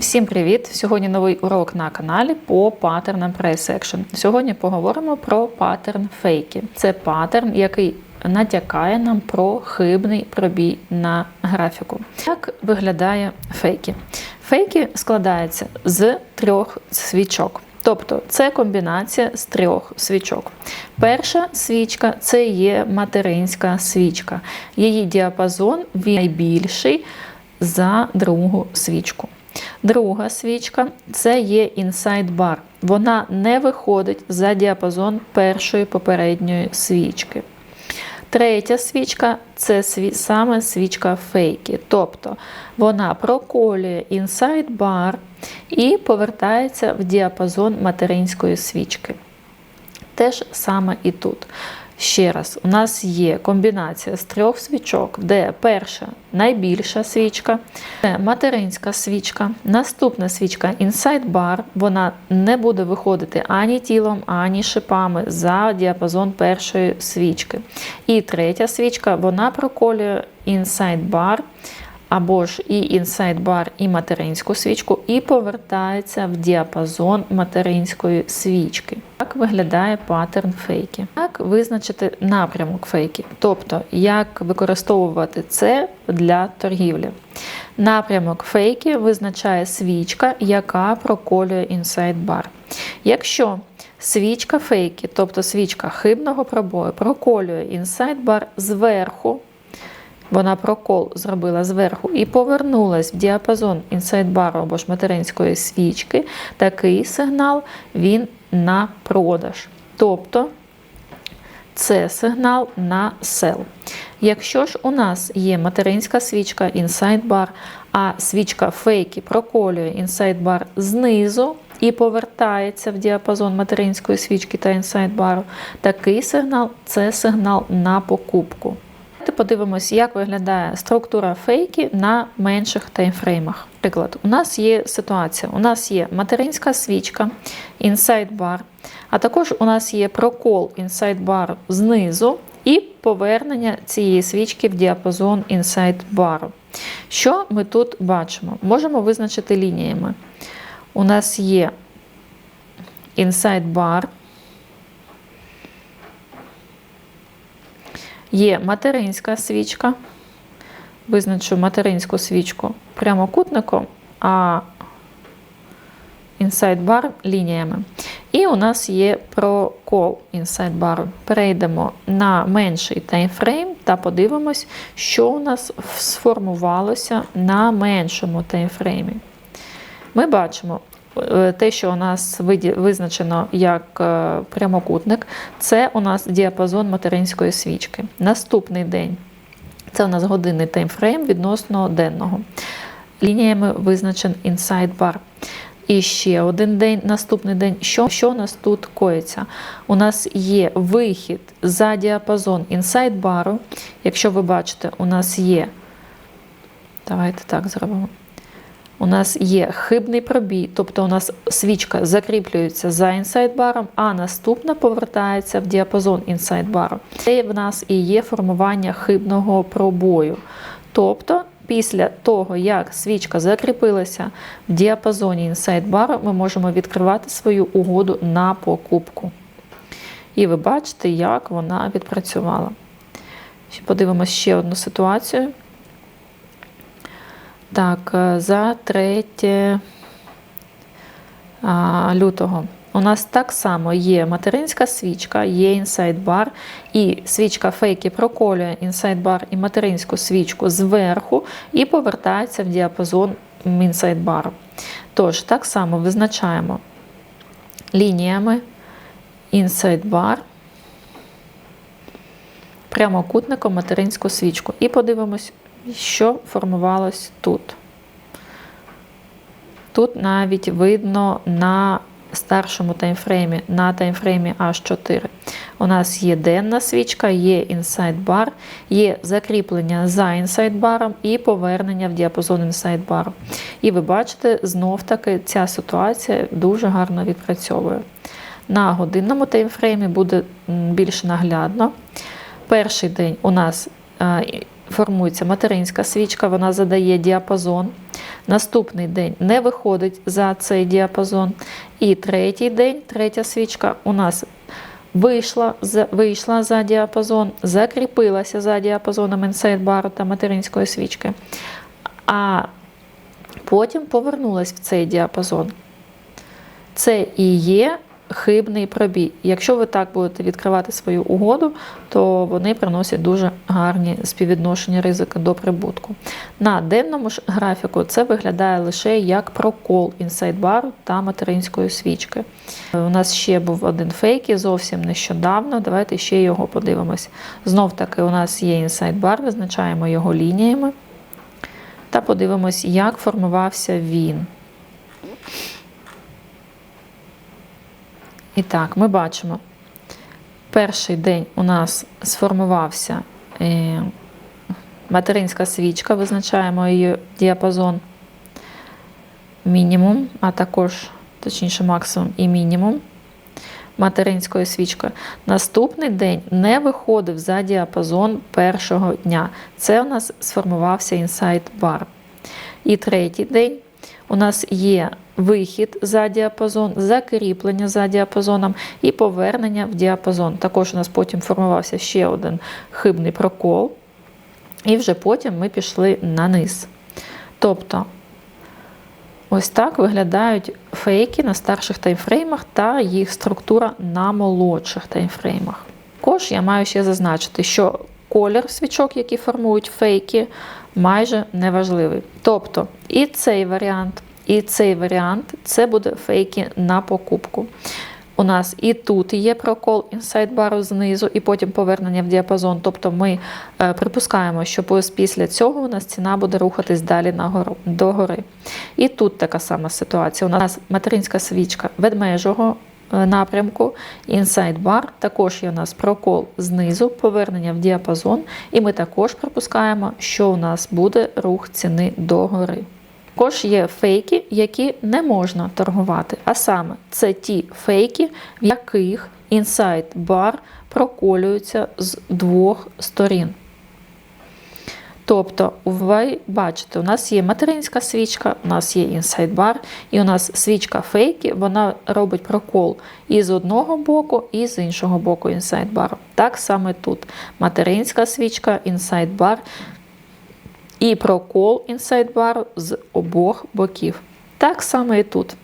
Всім привіт! Сьогодні новий урок на каналі по паттернам Action. Сьогодні поговоримо про паттерн фейки. Це паттерн, який натякає нам про хибний пробій на графіку. Як виглядає фейки? Фейки складаються з трьох свічок. Тобто це комбінація з трьох свічок. Перша свічка це є материнська свічка. Її діапазон він найбільший за другу свічку. Друга свічка це є Inside Bar. Вона не виходить за діапазон першої попередньої свічки. Третя свічка це сві- саме свічка фейки. Тобто вона проколює Inside Bar і повертається в діапазон материнської свічки. Те ж саме і тут. Ще раз, у нас є комбінація з трьох свічок, де перша найбільша свічка, це материнська свічка, наступна свічка Inside Bar, вона не буде виходити ані тілом, ані шипами за діапазон першої свічки. І третя свічка, вона проколює Inside Bar, або ж і Inside Bar, і материнську свічку, і повертається в діапазон материнської свічки. Так виглядає паттерн фейки. Як визначити напрямок фейки, тобто як використовувати це для торгівлі. Напрямок фейки визначає свічка, яка проколює Bar. Якщо свічка фейки, тобто свічка хибного пробою, проколює Bar зверху, вона прокол зробила зверху і повернулась в діапазон інсайдбару або ж материнської свічки, такий сигнал він на продаж. Тобто це сигнал на сел. Якщо ж у нас є материнська свічка Bar, а свічка фейки проколює Bar знизу і повертається в діапазон материнської свічки та Bar, такий сигнал це сигнал на покупку. Подивимось, як виглядає структура фейки на менших таймфреймах. Приклад, у нас є ситуація: у нас є материнська свічка, Bar, а також у нас є прокол Bar знизу і повернення цієї свічки в діапазон Bar. Що ми тут бачимо? Можемо визначити лініями. У нас є Inside Є материнська свічка. Визначу материнську свічку прямокутником, а inside bar лініями. І у нас є прокол inside bar. Перейдемо на менший таймфрейм та подивимось, що у нас сформувалося на меншому таймфреймі. Ми бачимо. Е, Те, що у нас визначено як е, прямокутник, це у нас діапазон материнської свічки. Наступний день це у нас годинний таймфрейм відносно денного. Лініями визначен inside bar. І ще один день, наступний день. Що, що у нас тут коїться? У нас є вихід за діапазон inside бару. Якщо ви бачите, у нас є. Давайте так зробимо. У нас є хибний пробій, тобто у нас свічка закріплюється за інсайдбаром, а наступна повертається в діапазон інсайдбару. Це в нас і є формування хибного пробою. Тобто, після того, як свічка закріпилася в діапазоні інсайдбару, ми можемо відкривати свою угоду на покупку. І ви бачите, як вона відпрацювала. Подивимося ще одну ситуацію. Так, е, за 3 лютого. У нас так само є материнська свічка, є Bar, і свічка фейки проколює Bar і материнську свічку зверху і повертається в діапазон Bar. Тож, так само визначаємо лініями Bar, прямокутником материнську свічку. І подивимось, що формувалось тут. Тут навіть видно на старшому таймфреймі, на таймфреймі H4. У нас є денна свічка, є bar, є закріплення за inside баром і повернення в діапазон inside бару. І ви бачите, знов-таки ця ситуація дуже гарно відпрацьовує. На годинному таймфреймі буде більш наглядно. Перший день у нас е, формується материнська свічка, вона задає діапазон. Наступний день не виходить за цей діапазон. І третій день, третя свічка у нас вийшла вийшла за діапазон, закріпилася за діапазоном інсайд-бару та материнської свічки, а потім повернулась в цей діапазон. Це і є хибний пробій. Якщо ви так будете відкривати свою угоду, то вони приносять дуже гарні співвідношення ризику до прибутку. На денному ж графіку це виглядає лише як прокол інсайд-бару та материнської свічки. У нас ще був один фейк і зовсім нещодавно. Давайте ще його подивимось. Знов таки, у нас є інсайд-бар, визначаємо його лініями. Та подивимось, як формувався він. І так, ми бачимо, перший день у нас сформувався е, материнська свічка, визначаємо її діапазон мінімум, а також, точніше, максимум і мінімум материнської свічки. Наступний день не виходив за діапазон першого дня. Це у нас сформувався інсайт бар. І третій день у нас є вихід за діапазон, закріплення за діапазоном і повернення в діапазон. Також у нас потім формувався ще один хибний прокол, і вже потім ми пішли на низ. Тобто, ось так виглядають фейки на старших таймфреймах та їх структура на молодших таймфреймах. Також я маю ще зазначити, що колір свічок, які формують фейки, майже неважливий. Тобто і цей варіант, і цей варіант це буде фейки на покупку. У нас і тут є прокол інсайд бару знизу, і потім повернення в діапазон. Тобто ми е, припускаємо, що після цього у нас ціна буде рухатись далі нагору, догори. І тут така сама ситуація. У нас материнська свічка ведмежого напрямку, інсайд бар, також є у нас прокол знизу, повернення в діапазон, і ми також припускаємо, що у нас буде рух ціни догори. Також є фейки, які не можна торгувати. А саме це ті фейки, в яких інсайд бар проколюється з двох сторін. Тобто, ви бачите, у нас є материнська свічка, у нас є інсайд бар, і у нас свічка фейки, вона робить прокол і з одного боку, і з іншого боку інсайд бару. Так само тут материнська свічка, інсайд бар і прокол інсайд-бару з обох боків. Так само і тут.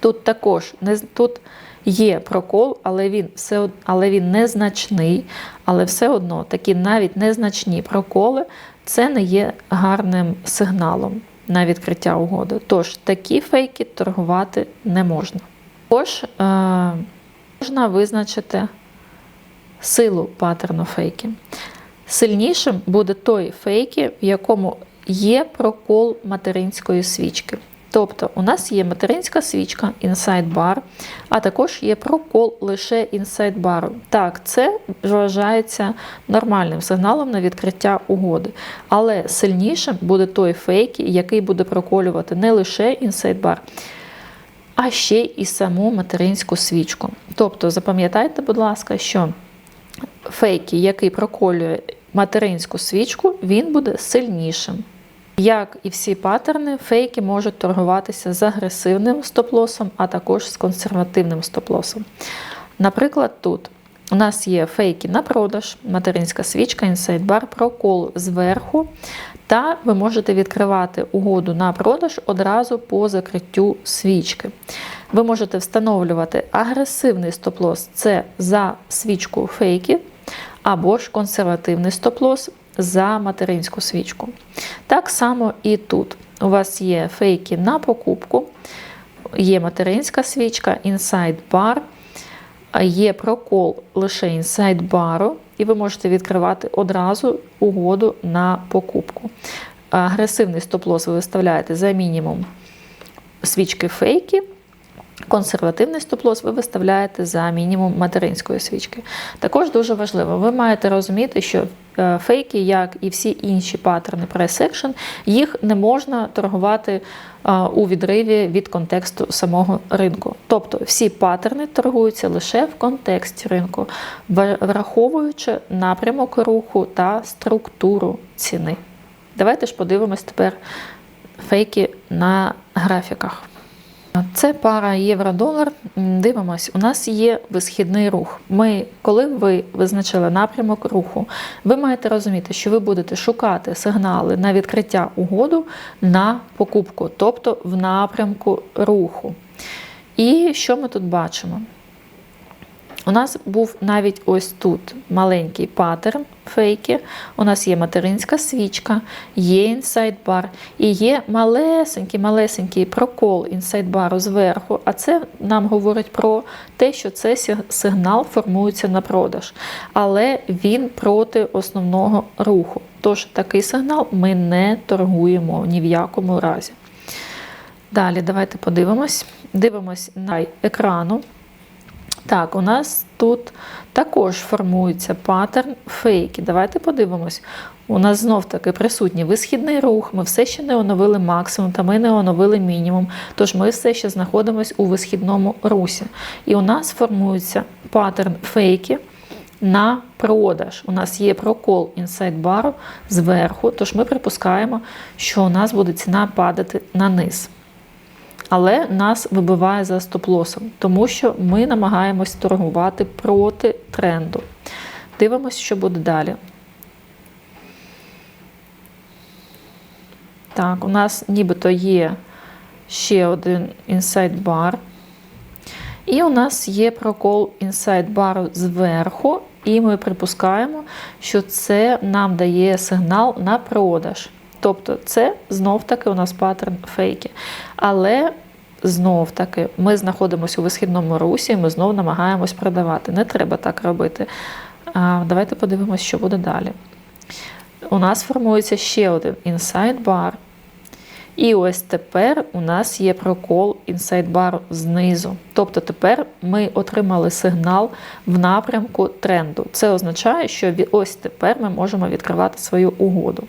Тут також тут є прокол, але він все, але він незначний, але все одно такі навіть незначні проколи це не є гарним сигналом на відкриття угоди. Тож такі фейки торгувати не можна. Також е, можна визначити силу паттерну фейки. Сильнішим буде той фейки, в якому є прокол материнської свічки. Тобто у нас є материнська свічка Inside Bar, а також є прокол лише Inside Bar. Так, це вважається нормальним сигналом на відкриття угоди. Але сильнішим буде той фейк, який буде проколювати не лише Inside Bar, а ще і саму материнську свічку. Тобто, запам'ятайте, будь ласка, що фейки, який проколює материнську свічку, він буде сильнішим. Як і всі паттерни, фейки можуть торгуватися з агресивним стоп-лосом, а також з консервативним стоп-лосом. Наприклад, тут у нас є фейки на продаж, материнська свічка, інсайдбар, прокол зверху, та ви можете відкривати угоду на продаж одразу по закриттю свічки. Ви можете встановлювати агресивний стоп-лос це за свічку фейків, або ж консервативний стоп-лос за материнську свічку. Так само і тут. У вас є фейки на покупку, є материнська свічка, інсайд бар, є прокол лише інсайд бару, і ви можете відкривати одразу угоду на покупку. Агресивний стоп-лос ви виставляєте за мінімум свічки фейки, Консервативний стоп-лосс ви виставляєте за мінімум материнської свічки. Також дуже важливо, ви маєте розуміти, що е, фейки, як і всі інші паттерни action, їх не можна торгувати е, у відриві від контексту самого ринку. Тобто всі паттерни торгуються лише в контексті ринку, враховуючи напрямок руху та структуру ціни. Давайте ж подивимось тепер фейки на графіках. Це пара євро-долар. Дивимось, у нас є висхідний рух. Ми, коли ви визначили напрямок руху, ви маєте розуміти, що ви будете шукати сигнали на відкриття угоду на покупку, тобто в напрямку руху. І що ми тут бачимо? У нас був навіть ось тут маленький паттерн фейки. У нас є материнська свічка, є інсайдбар і є малесенький-малесенький прокол інсайдбару зверху. А це нам говорить про те, що цей сигнал формується на продаж, але він проти основного руху. Тож такий сигнал ми не торгуємо ні в якому разі. Далі, давайте подивимось. Дивимось на екрану. Так, у нас тут також формується паттерн фейки. Давайте подивимось. У нас знов-таки присутній висхідний рух, ми все ще не оновили максимум, та ми не оновили мінімум. Тож ми все ще знаходимося у висхідному русі. І у нас формується паттерн фейки на продаж. У нас є прокол інсайд бару зверху, тож ми припускаємо, що у нас буде ціна падати на низ але нас вибиває за стоп-лосом, тому що ми намагаємось торгувати проти тренду. Дивимось, що буде далі. Так, у нас нібито є ще один інсайд бар. І у нас є прокол інсайд бару зверху, і ми припускаємо, що це нам дає сигнал на продаж. Тобто це знов-таки у нас паттерн фейки. Але знов-таки ми знаходимося у висхідному русі, і ми знов намагаємось продавати. Не треба так робити. А, Давайте подивимося, що буде далі. У нас формується ще один inside bar. І ось тепер у нас є прокол bar знизу. Тобто тепер ми отримали сигнал в напрямку тренду. Це означає, що ось тепер ми можемо відкривати свою угоду.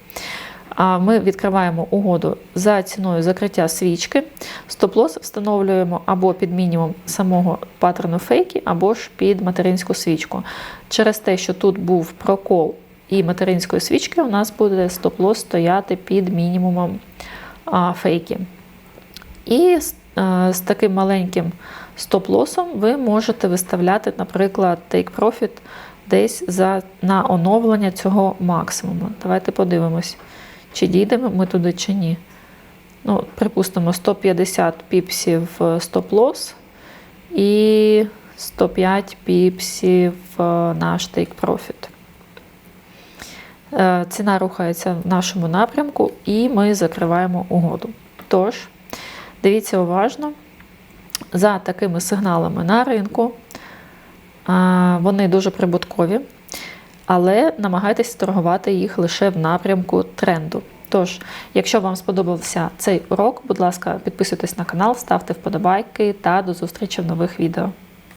Ми відкриваємо угоду за ціною закриття свічки. Стоп-лос встановлюємо або під мінімум самого паттерну фейки, або ж під материнську свічку. Через те, що тут був прокол і материнської свічки, у нас буде стоп-лос стояти під мінімумом фейки. І е, з таким маленьким стоп-лосом ви можете виставляти, наприклад, take profit десь за, на оновлення цього максимуму. Давайте подивимось чи дійдемо ми туди, чи ні. Ну, Припустимо, 150 піпсів стоп-лосс і 105 піпсів наш take profit. Е, ціна рухається в нашому напрямку, і ми закриваємо угоду. Тож, дивіться уважно, за такими сигналами на ринку, вони дуже прибуткові але намагайтесь торгувати їх лише в напрямку тренду. Тож, якщо вам сподобався цей урок, будь ласка, підписуйтесь на канал, ставте вподобайки та до зустрічі в нових відео.